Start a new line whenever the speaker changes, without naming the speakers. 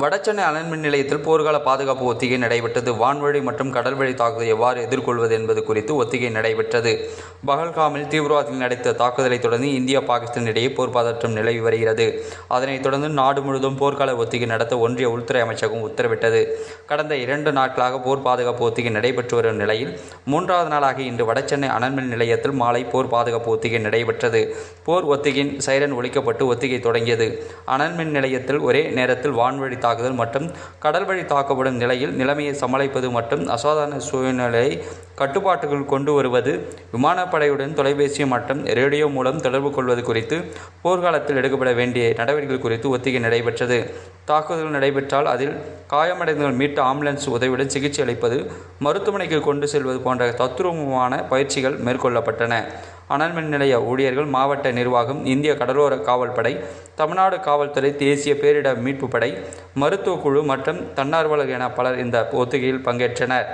வடசென்னை அனல்மின் நிலையத்தில் போர்க்கால பாதுகாப்பு ஒத்திகை நடைபெற்றது. வான்வழி மற்றும் கடல்வழி தாக்குதலை எவ்வாறு எதிர்கொள்வது என்பது குறித்து ஒத்திகை நடைபெற்றது. பகல்காமில் தீவிரவாதிகள் நடத்த தாக்குதலை தொடர்ந்து இந்தியா பாகிஸ்தான் இடையே போர் பதற்றம் நிலவி வருகிறது. அதனைத் தொடர்ந்து நாடு முழுவதும் போர்க்கால ஒத்திகை நடத்த ஒன்றிய உள்துறை அமைச்சகம் உத்தரவிட்டது. கடந்த இரண்டு நாட்களாக போர் பாதுகாப்பு ஒத்திகை நடைபெற்று வரும் நிலையில் மூன்றாவது நாளாக இன்று வடசென்னை அனல்மின் நிலையத்தில் மாலை போர் பாதுகாப்பு ஒத்திகை நடைபெற்றது. போர் ஒத்திகையின் சைரன் ஒழிக்கப்பட்டு ஒத்திகை தொடங்கியது. அனல்மின் நிலையத்தில் ஒரே நேரத்தில் வான்வழி தாக்குதல் மற்றும் கடல் வழி தாக்கப்படும் நிலையில் நிலைமையை சமாளிப்பது மற்றும் அசாதாரண சூழ்நிலையை கட்டுப்பாட்டுக்குள் கொண்டு வருவது விமானப்படையுடன் தொலைபேசி மற்றும் ரேடியோ மூலம் தொடர்பு கொள்வது குறித்து போர்க்காலத்தில் எடுக்கப்பட வேண்டிய நடவடிக்கைகள் குறித்து ஒத்திகை நடைபெற்றது. தாக்குதல் நடைபெற்றால் அதில் காயமடைந்தவர்கள் மீட்டு ஆம்புலன்ஸ் உதவியுடன் சிகிச்சை அளிப்பது மருத்துவமனைக்கு கொண்டு செல்வது போன்ற தத்துரூபமான பயிற்சிகள் மேற்கொள்ளப்பட்டன. அனல்மின் நிலைய ஊழியர்கள் மாவட்ட நிர்வாகம் இந்திய கடலோர காவல்படை தமிழ்நாடு காவல்துறை தேசிய பேரிடர் மீட்புப் படை மருத்துவக்குழு மற்றும் தன்னார்வலர் என பலர் இந்த ஒத்திகையில் பங்கேற்றனர்.